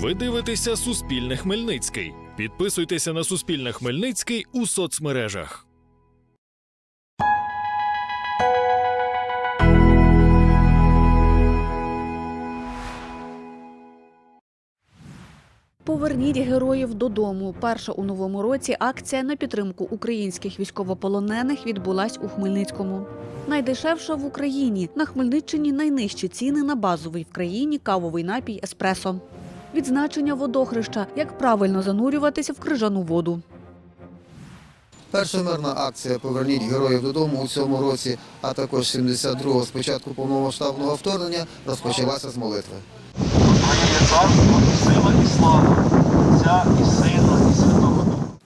Ви дивитеся Суспільне Хмельницький. Підписуйтеся на Суспільне Хмельницький у соцмережах. Поверніть героїв додому. Перша у новому році акція на підтримку українських військовополонених відбулась у Хмельницькому. Найдешевша в Україні на Хмельниччині найнижчі ціни на базовий в країні кавовий напій еспресо. Відзначення водохреща, як правильно занурюватися в крижану воду. Перша мирна акція Поверніть героїв додому у цьому році, а також 72-го з початку повномасштабного вторгнення розпочалася з молитви. Твоє царство, сила і слава, Ця і Духа.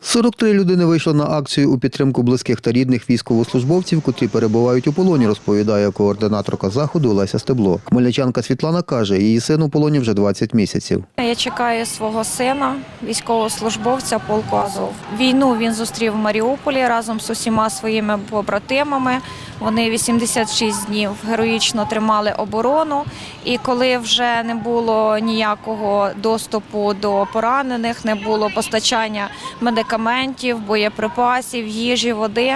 43 людини вийшли на акцію у підтримку близьких та рідних військовослужбовців, котрі перебувають у полоні, розповідає координаторка заходу Леся Стебло. Хмельничанка Світлана каже, її син у полоні вже 20 місяців. Я чекаю свого сина, військовослужбовця полку Азов. Війну він зустрів в Маріуполі разом з усіма своїми побратимами. Вони 86 днів героїчно тримали оборону. І коли вже не було ніякого доступу до поранених, не було постачання медикаментів, боєприпасів, їжі, води,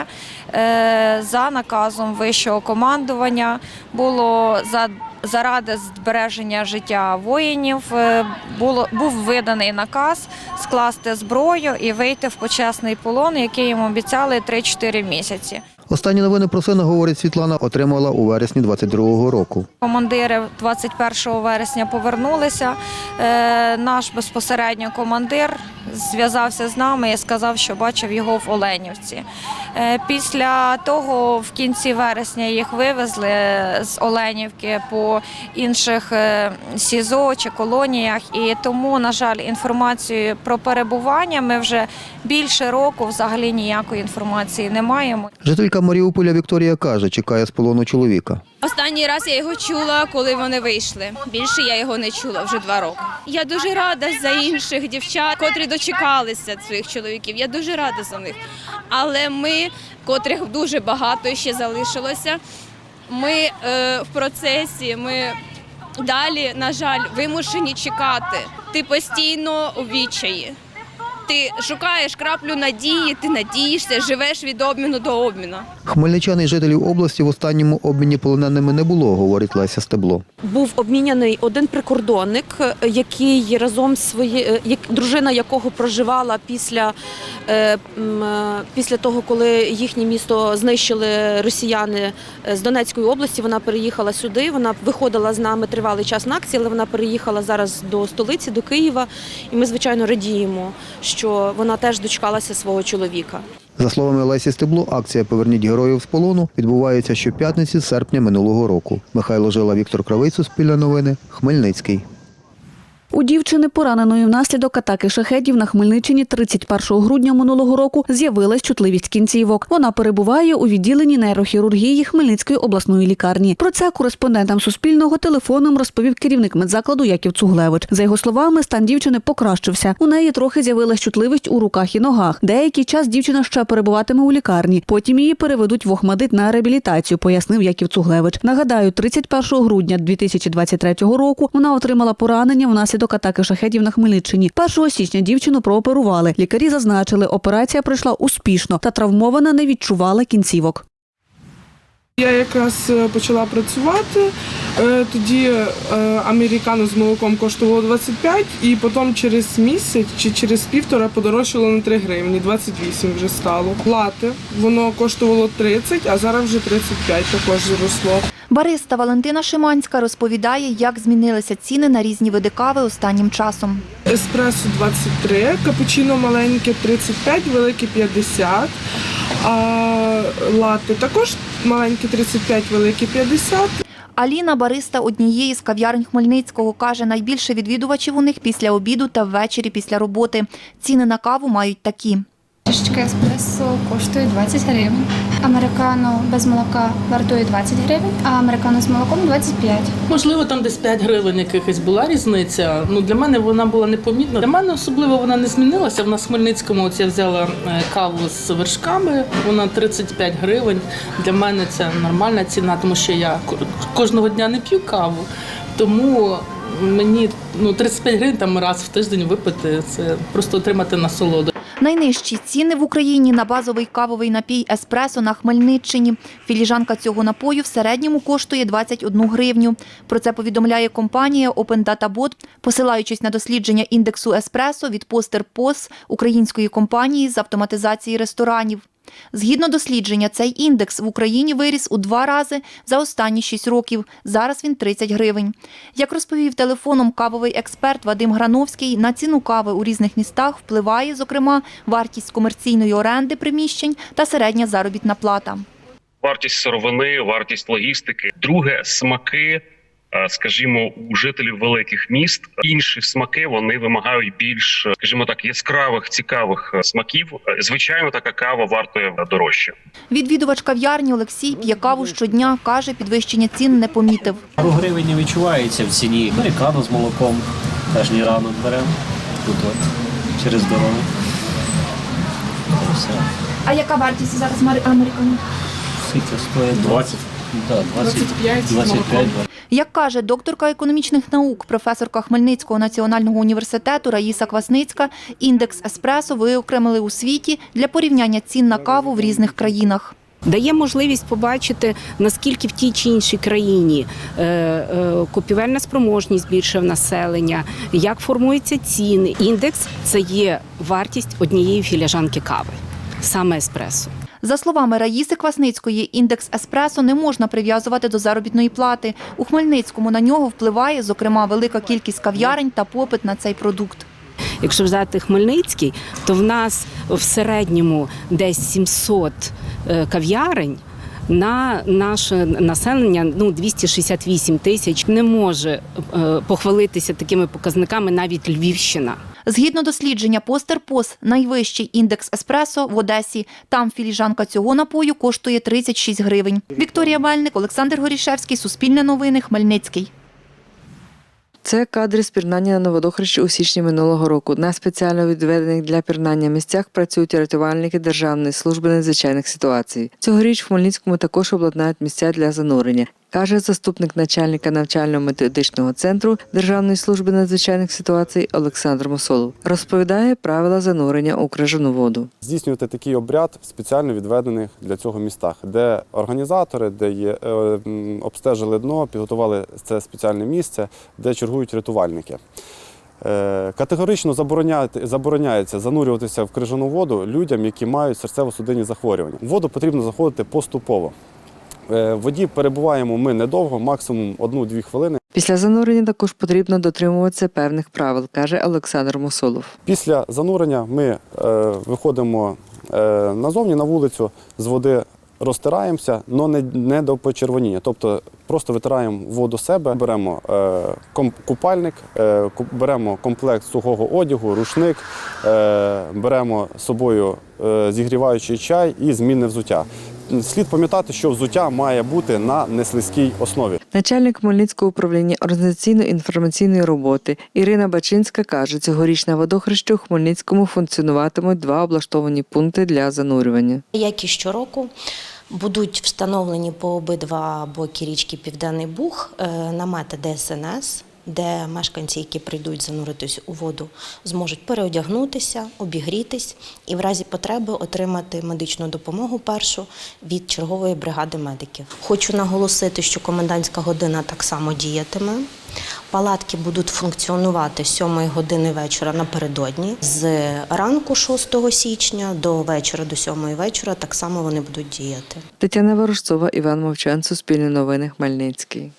е, за наказом вищого командування було за заради збереження життя воїнів е, було був виданий наказ скласти зброю і вийти в почесний полон, який їм обіцяли 3-4 місяці. Останні новини про сина, говорить Світлана, отримала у вересні 22-го року. Командири 21 вересня повернулися. Е, Наш безпосередньо командир зв'язався з нами і сказав, що бачив його в Оленівці. Е, Після того в кінці вересня їх вивезли з Оленівки по інших е, СІЗО чи колоніях. І тому, на жаль, інформацію про перебування ми вже більше року взагалі ніякої інформації не маємо. Жителька Маріуполя Вікторія каже, чекає з полону чоловіка. Останній раз я його чула, коли вони вийшли. Більше я його не чула вже два роки. Я дуже рада за інших дівчат, котрі дочекалися своїх чоловіків. Я дуже рада за них. Але ми, котрих дуже багато ще залишилося, ми е, в процесі, ми далі, на жаль, вимушені чекати. Ти постійно у відчаї. Ти шукаєш краплю надії, ти надієшся, живеш від обміну до обміну. Хмельничан і жителів області в останньому обміні полоненими не було, говорить Леся Стебло. був обміняний один прикордонник, який разом з свої, е, як дружина якого проживала після, е, е, після того, коли їхнє місто знищили росіяни е, з Донецької області. Вона переїхала сюди. Вона виходила з нами тривалий час на акції, але вона переїхала зараз до столиці, до Києва. І ми, звичайно, радіємо, що вона теж дочекалася свого чоловіка. За словами Лесі Стебло, акція Поверніть героїв з полону відбувається щоп'ятниці з серпня минулого року. Михайло Жила, Віктор Кравий, Суспільне новини, Хмельницький. У дівчини, пораненої внаслідок атаки шахедів на Хмельниччині 31 грудня минулого року, з'явилась чутливість кінцівок. Вона перебуває у відділенні нейрохірургії Хмельницької обласної лікарні. Про це кореспондентам Суспільного телефоном розповів керівник медзакладу Яків Цуглевич. За його словами, стан дівчини покращився. У неї трохи з'явилась чутливість у руках і ногах. Деякий час дівчина ще перебуватиме у лікарні. Потім її переведуть в Охмадит на реабілітацію, пояснив Яків Цуглевич. Нагадаю, 31 грудня 2023 року вона отримала поранення внаслідок атаки шахедів на Хмельниччині. 1 січня дівчину прооперували. Лікарі зазначили, операція пройшла успішно та травмована не відчувала кінцівок. Я якраз е, почала працювати. е, Тоді е, американо з молоком коштувало 25, і потім через місяць чи через півтора подорожчало на 3 гривні, 28 вже стало. Лати воно коштувало 30, а зараз вже 35 також зросло. Бариста Валентина Шиманська розповідає, як змінилися ціни на різні види кави останнім часом. Еспресо 23, капучино маленьке 35, велике 50. А лати також маленькі 35, великі 50. Аліна, бариста однієї з кав'ярень Хмельницького, каже, найбільше відвідувачів у них після обіду та ввечері після роботи. Ціни на каву мають такі. Чашечка еспресо коштує 20 гривень. Американо без молока вартує 20 гривень, а американо з молоком 25. Можливо, там десь 5 гривень якихось була різниця. Ну для мене вона була непомітна. Для мене особливо вона не змінилася. В нас в Хмельницькому от я взяла е, каву з вершками. Вона 35 гривень. Для мене це нормальна ціна, тому що я кожного дня не п'ю каву. Тому мені ну 35 гривень там раз в тиждень випити це просто отримати насолоду. Найнижчі ціни в Україні на базовий кавовий напій еспресо на Хмельниччині. Філіжанка цього напою в середньому коштує 21 гривню. Про це повідомляє компанія Open Data Bot, посилаючись на дослідження індексу еспресо від Постер Пос української компанії з автоматизації ресторанів. Згідно дослідження, цей індекс в Україні виріс у два рази за останні 6 років. Зараз він 30 гривень. Як розповів телефоном кавовий експерт Вадим Грановський, на ціну кави у різних містах впливає, зокрема, вартість комерційної оренди приміщень та середня заробітна плата. вартість сировини, вартість логістики. Друге, смаки, скажімо, у жителів великих міст. Інші смаки вони вимагають більш, е, скажімо так, яскравих, цікавих е, смаків. Е, Звичайно, така кава вартує дорожче. Відвідувач кав'ярні Олексій п'є каву щодня, каже, підвищення цін не помітив. Пару гривень не відчувається в ціні. Американо з молоком теж не рано беремо. Тут от, через дорогу. Все. А яка вартість зараз американо? Скільки стоїть? 20. Да, 20, 25. Як каже докторка економічних наук, професорка Хмельницького національного університету Раїса Квасницька, індекс еспресо виокремили у світі для порівняння цін на каву в різних країнах. дає можливість побачити, наскільки в тій чи іншій країні е, е, купівельна спроможність більше в населення, як формуються ціни. Індекс це є вартість однієї філіжанки кави, саме еспресо. За словами Раїси Квасницької, індекс еспресо не можна прив'язувати до заробітної плати. У Хмельницькому на нього впливає, зокрема, велика кількість кав'ярень та попит на цей продукт. Якщо взяти Хмельницький, то в нас в середньому десь 700 е, кав'ярень. На наше населення ну 268 тисяч не може е, похвалитися такими показниками навіть Львівщина. Згідно дослідження Постер Пос, найвищий індекс еспресо в Одесі. Там філіжанка цього напою коштує 36 гривень. Вікторія Мельник, Олександр Горішевський, Суспільне новини, Хмельницький. Це кадри з пірнання на водохрещі у січні минулого року. На спеціально відведених для пірнання місцях працюють рятувальники Державної служби надзвичайних ситуацій. Цьогоріч в Хмельницькому також обладнають місця для занурення. Каже заступник начальника навчально-методичного центру Державної служби надзвичайних ситуацій Олександр Мосолов. Розповідає правила занурення у крижану воду. здійснювати такий обряд в спеціально відведених для цього містах, де організатори, де є е, обстежили дно, підготували це спеціальне місце, де чергують рятувальники. Е, Категорично забороняється занурюватися в крижану воду людям, які мають серцево-судинні захворювання. В воду потрібно заходити поступово. Е, В воді перебуваємо ми недовго, максимум 1-2 хвилини. Після занурення також потрібно дотримуватися певних правил, каже Олександр Мосолов. Після занурення ми е, виходимо е, назовні на вулицю, з води розтираємося, але не, не до почервоніння. Тобто просто витираємо воду себе, беремо е, купальник, е, беремо комплект сухого одягу, рушник, е, беремо з собою зігріваючий чай і змінне взуття. Слід пам'ятати, що взуття має бути на неслизькій основі. Начальник Хмельницького управління організаційно-інформаційної роботи Ірина Бачинська каже, цьогоріч на водохрещі у Хмельницькому функціонуватимуть два облаштовані пункти для занурювання. Як і щороку будуть встановлені по обидва боки річки Південний Буг е, намети ДСНС, де мешканці, які прийдуть зануритись у воду, зможуть переодягнутися, обігрітись і в разі потреби отримати медичну допомогу першу від чергової бригади медиків. Хочу наголосити, що комендантська година так само діятиме. Палатки будуть функціонувати з 7 години вечора напередодні. З ранку 6 січня до вечора, до 7 вечора, так само вони будуть діяти. Тетяна Ворожцова, Іван Мовчан, Суспільне новини, Хмельницький.